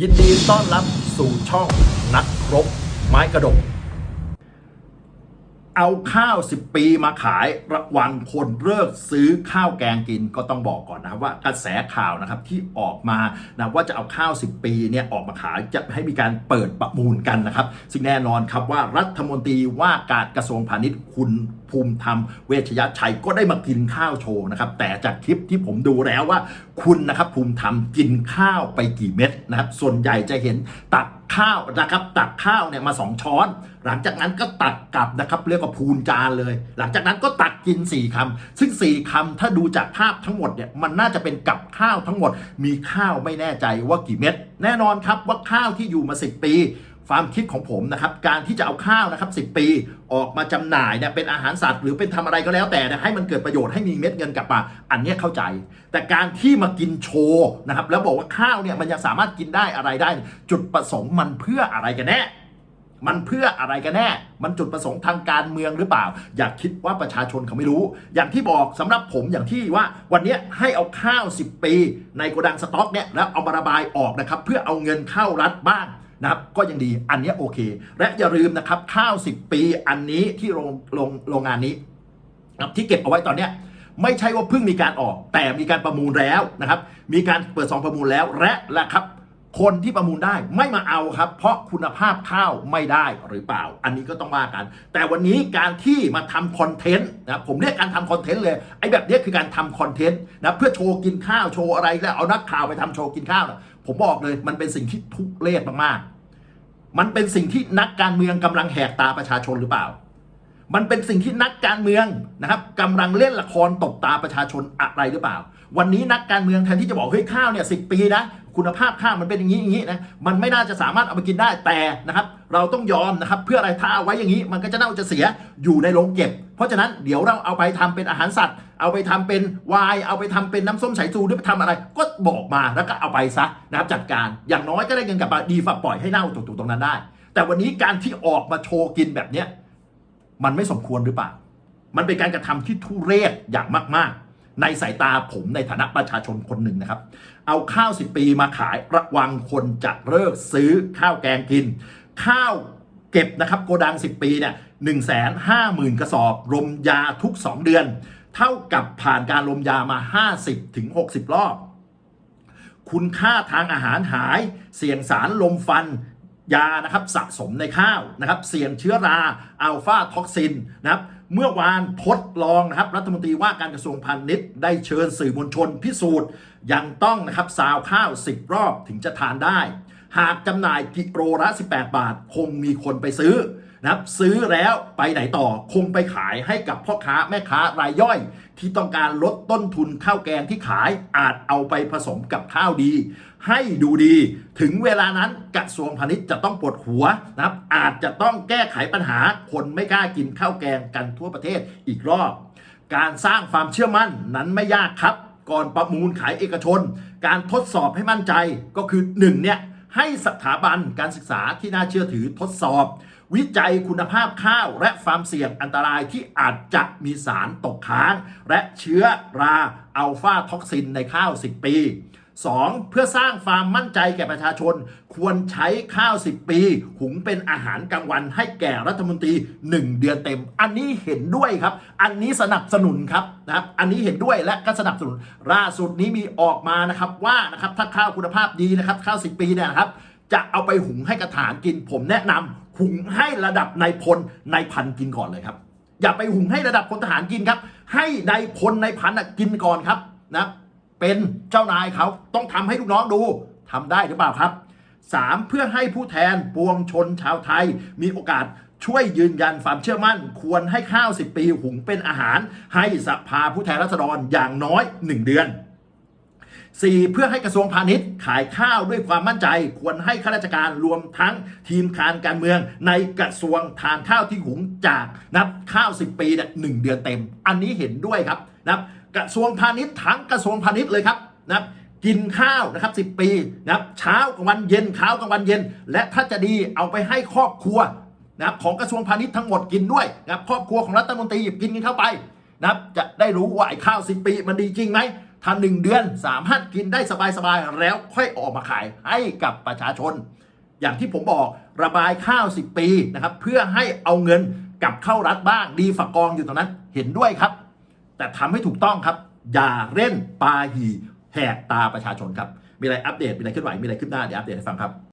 ยินดีต้อนรับสู่ช่องนักรบ ไม้กระดก เอาข้าว10ปีมาขายระวังคนเลิกซื้อข้าวแกงกินก็ต้องบอกก่อนนะครับว่ากระแสข่าวนะครับที่ออกมานะว่าจะเอาข้าว10ปีเนี่ยออกมาขายจะให้มีการเปิดประมูลกันนะครับ ซึ่งแน่นอนครับว่ารัฐมนตรีว่าการกระทรวงพาณิชย์คุณ ภูมิธรรมเวชยชัยก็ได้มากินข้าวโชว์นะครับ แต่จากคลิปที่ผมดูแล้วว่า คุณนะครับภูมิธรรมกินข้าวไปกี่เม็ดนะครับ ส่วนใหญ่จะเห็นตักข้าวนะครับตักข้าวเนี่ยมาสองช้อน หลังจากนั้นก็ตักกลับนะครับเรียกว่าพูนจานเลย หลังจากนั้นก็ตักกิน 4คำซึ่ง 4คำถ้าดูจากภาพทั้งหมดเนี่ยมันน่าจะเป็นกับข้าวทั้งหมด มีข้าวไม่แน่ใจว่ากี่เม็ดแน่นอนครับว่าข้าวที่อยู่มา 10 ปี ความคิดของผมนะครับการที่จะเอาข้าวนะครับ 10 ปีออกมาจำหน่ายเนี่ยเป็นอาหารสัตว์หรือเป็นทำอะไรก็แล้วแต่นยให้มันเกิดประโยชน์ให้มีเม็ดเงินกลับมาอันนี้เข้าใจ แต่การที่มากินโชว์นะครับแล้วบอกว่าข้าวเนี่ยมันยังสามารถกินได้อะไรได้ จุดประสงค์มันเพื่ออะไรกันแน่มันเพื่ออะไรกันแน่ มันจุดประสงค์ทางการเมืองหรือเปล่า อย่าคิดว่าประชาชนเขาไม่รู้ อย่างที่บอกสำหรับผมอย่างที่ว่า วันนี้ให้เอาข้าว 10 ปี ในโกดังสต็อกเนี่ยแล้วเอามาระบายออกนะครับ เพื่อเอาเงินเข้ารัฐบ้าง นะครับก็ยังดีอันนี้โอเค และอย่าลืมนะครับข้าว 10 ปีอันนี้ที่โรงโรงโรงงานนี้นะครับที่เก็บเอาไว้ตอนเนี้ยไม่ใช่ว่าเพิ่งมีการออก แต่มีการประมูลแล้วนะครับ มีการเปิดซองประมูลแล้วและและครับ คนที่ประมูลได้ไม่มาเอาครับ เพราะคุณภาพข้าวไม่ได้หรือเปล่า อันนี้ก็ต้องว่ากัน แต่วันนี้การที่มาทำคอนเทนต์นะผมเรียกการทำคอนเทนต์เลยไอ้แบบนี้คือการทำคอนเทนต์นะเพื่อโชว์กินข้าวโชว์อะไรแล้วเอานักข่าวไปทำโชว์กินข้าวนะ ผมบอกเลยมันเป็นสิ่งที่ทุเลศมากๆ มันเป็นสิ่งที่นักการเมืองกำลังแหกตาประชาชนหรือเปล่า มันเป็นสิ่งที่นักการเมืองนะครับกำลังเล่นละครตบตาประชาชนอะไรหรือเปล่า วันนี้นักการเมืองแทนที่จะบอกเฮ้ยข้าวเนี่ยสิปีนะคุณภาพข้าวมันเป็นอย่างนี้อย่างนี้นะมันไม่น่าจะสามารถเอาไปกินได้แต่นะครับ เราต้องยอมนะครับเพื่ออะไรถ้าเอาไว้อย่างนี้ มันก็จะเน่าจะเสียอยู่ในโรงเก็บ เพราะฉะนั้นเดี๋ยวเราเอาไปทำเป็นอาหารสัตว์ เอาไปทำเป็นไวน์เอาไปทำเป็นน้ำส้มสายชูหรือไปทำอะไร ก็บอกมาแล้วก็เอาไปซะนะครับจัดการอย่างน้อยก็ได้เงินกลับมาดีฝ่าปล่อยให้เน่าตกๆตรงนั้นได้ แต่วันนี้การที่ออกมาโชว์กินแบบเนี้ย มันไม่สมควรหรือเปล่า มันเป็นการกระทำที่ทุเรศอย่างมาก ๆ ในสายตาผมในฐานะประชาชนคนหนึ่งนะครับ เอาข้าวสิปีมาขายระวังคนจะเลิกซื้อข้าวแกงกิน ข้าวเก็บนะครับโกดัง 10 ปีเนี่ยหนึ่งแสนห้าหมื่นกระสอบรมยาทุก 2 เดือน เท่ากับผ่านการลมยามา 50ถึง60 รอบ คุณค่าทางอาหารหาย เสี่ยงสารลมฟัน ยานะครับสะสมในข้าวนะครับ เสี่ยงเชื้อราอัลฟาท็อกซินนะครับเมื่อวานทดลองนะครับรัฐมนตรีว่าการกระทรวงพาณิชย์ได้เชิญสื่อมวลชนพิสูจน์ ยังต้องนะครับซาวข้าว 10 รอบถึงจะทานได้ หากจำหน่ายกิโลละ 18 บาท คงมีคนไปซื้อ นะครับซื้อแล้วไปไหนต่อคงไปขายให้กับพ่อค้าแม่ค้ารายย่อย ที่ต้องการลดต้นทุนข้าวแกงที่ขายอาจเอาไปผสมกับข้าวดี ให้ดูดี ถึงเวลานั้นกระทรวงพาณิชย์จะต้องปวดหัวนะครับ อาจจะต้องแก้ไขปัญหาคนไม่กล้ากินข้าวแกงกันทั่วประเทศอีกรอบ การสร้างความเชื่อมั่นนั้นไม่ยากครับ ก่อนประมูลขายเอกชน การทดสอบให้มั่นใจก็คือ1เนี่ยให้สถาบันการศึกษาที่น่าเชื่อถือทดสอบ วิจัยคุณภาพข้าวและความเสี่ยงอันตรายที่อาจจะมีสารตกค้าง และเชื้อราอัลฟาท็อกซินในข้าว 10 ปี 2. เพื่อสร้างความมั่นใจแก่ประชาชน ควรใช้ข้าว 10 ปี หุงเป็นอาหารกลางวันให้แก่รัฐมนตรี 1 เดือนเต็ม อันนี้เห็นด้วยครับ อันนี้สนับสนุนครับนะครับ อันนี้เห็นด้วยและก็สนับสนุนล่าสุดนี้มีออกมานะครับว่านะครับถ้าข้าวคุณภาพดีนะครับข้าว 10 ปีเนี่ยนะครับจะเอาไปหุงให้กระถานกินผมแนะนำ หุงให้ระดับนายพลนายพันกินก่อนเลยครับ อย่าไปหุงให้ระดับพลทหารกินครับ ให้นายพลนายพันกินก่อนครับนะเป็นเจ้านายเขาต้องทำให้ลูกน้องดูทำได้หรือเปล่าครับ 3. เพื่อให้ผู้แทนปวงชนชาวไทย มีโอกาสช่วยยืนยันความเชื่อมั่น ควรให้ข้าว 10 ปี หุงเป็นอาหาร ให้สภาผู้แทนราษฎรอย่างน้อย 1 เดือน 4. เพื่อให้กระทรวงพาณิชย์ ขายข้าวด้วยความมั่นใจ ควรให้ข้าราชการรวมทั้งทีมการการเมือง ในกระทรวงทานข้าวที่หุงจากนับข้าว 10 ปีหนึ่งเดือนเต็ม อันนี้เห็นด้วยครับนับกระทรวงพาณิชย์ทั้งกระทรวงพาณิชย์เลยครับนับกินข้าวนะครับ10 ปีนะครับเช้ากลางวันเย็นเช้ากลางวันเย็น และถ้าจะดีเอาไปให้ครอบครัวนะครับของกระทรวงพาณิชย์ทั้งหมดกินด้วยนะครับครอบครัวของรัฐมนตรีหยิบกินกันเข้าไปนะครับจะได้รู้ว่าไอ้ข้าว10 ปีมันดีจริงไหม ถ้า1เดือนสามารถกินได้สบายๆแล้วค่อยออกมาขายให้กับประชาชน อย่างที่ผมบอกระบายข้าว 10 ปีนะครับเพื่อให้เอาเงินกลับเข้ารัฐบ้างดีฝักกองอยู่ตรงนั้นเห็นด้วยครับ แต่ทำให้ถูกต้องครับ อย่าเล่นปาหีแหกตาประชาชนครับ มีอะไรอัปเดตมีอะไรขึ้นไหวมีอะไรขึ้นหน้าเดี๋ยวอัปเดตให้ฟังครับ